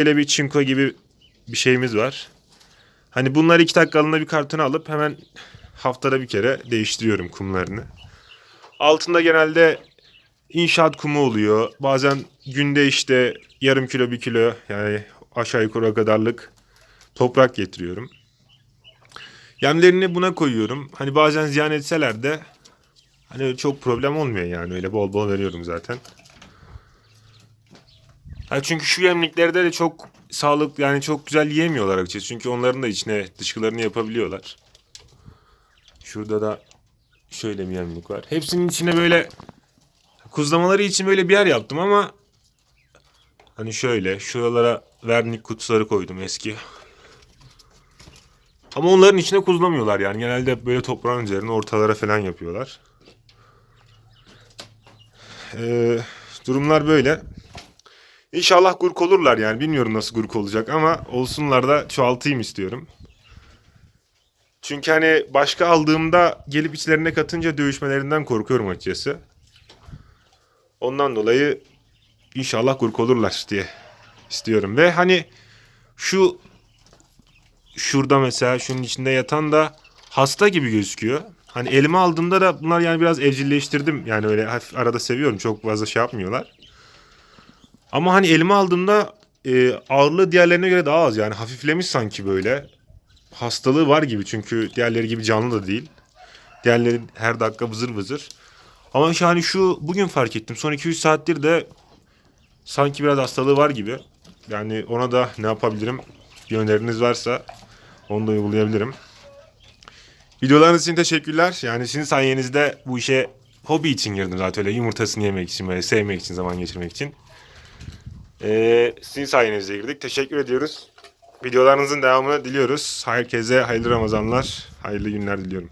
Böyle bir çinko gibi bir şeyimiz var. Hani bunları iki dakikalığına bir kartona alıp hemen haftada bir kere değiştiriyorum kumlarını. Altında genelde inşaat kumu oluyor. Bazen günde işte yarım kilo bir kilo yani aşağı yukarı kadarlık toprak getiriyorum. Yemlerini buna koyuyorum. Hani bazen ziyan etseler de hani çok problem olmuyor yani öyle bol bol veriyorum zaten. Ha çünkü şu yemliklerde de çok sağlıklı yani çok güzel yiyemiyorlar açıkçası. Çünkü onların da içine dışkılarını yapabiliyorlar. Şurada da şöyle bir yemlik var. Hepsinin içine böyle kuzlamaları için böyle bir yer yaptım ama hani şöyle şuralara vernik kutuları koydum eski. Ama onların içine kuzlamıyorlar yani. Genelde böyle toprağın üzerine ortalara falan yapıyorlar. Ee, durumlar böyle. İnşallah gurk olurlar yani. Bilmiyorum nasıl gurk olacak ama olsunlar da çoğaltayım istiyorum. Çünkü hani başka aldığımda gelip içlerine katınca dövüşmelerinden korkuyorum açıkçası. Ondan dolayı inşallah gurk olurlar diye istiyorum. Ve hani şu şurada mesela şunun içinde yatan da hasta gibi gözüküyor. Hani elime aldığımda da bunlar yani biraz evcilleştirdim. Yani öyle hafif arada seviyorum. Çok fazla şey yapmıyorlar. Ama hani elime aldığımda e, ağırlığı diğerlerine göre daha az. Yani hafiflemiş sanki böyle. Hastalığı var gibi çünkü diğerleri gibi canlı da değil. Diğerleri her dakika vızır vızır. Ama şu hani şu bugün fark ettim. Son 2-3 saattir de sanki biraz hastalığı var gibi. Yani ona da ne yapabilirim? Bir öneriniz varsa onu da uygulayabilirim. Videolarınız için teşekkürler. Yani sizin sayenizde bu işe hobi için girdim zaten öyle yumurtasını yemek için böyle sevmek için zaman geçirmek için. Ee, sizin sayenizde girdik. Teşekkür ediyoruz. Videolarınızın devamını diliyoruz. Herkese hayırlı Ramazanlar, hayırlı günler diliyorum.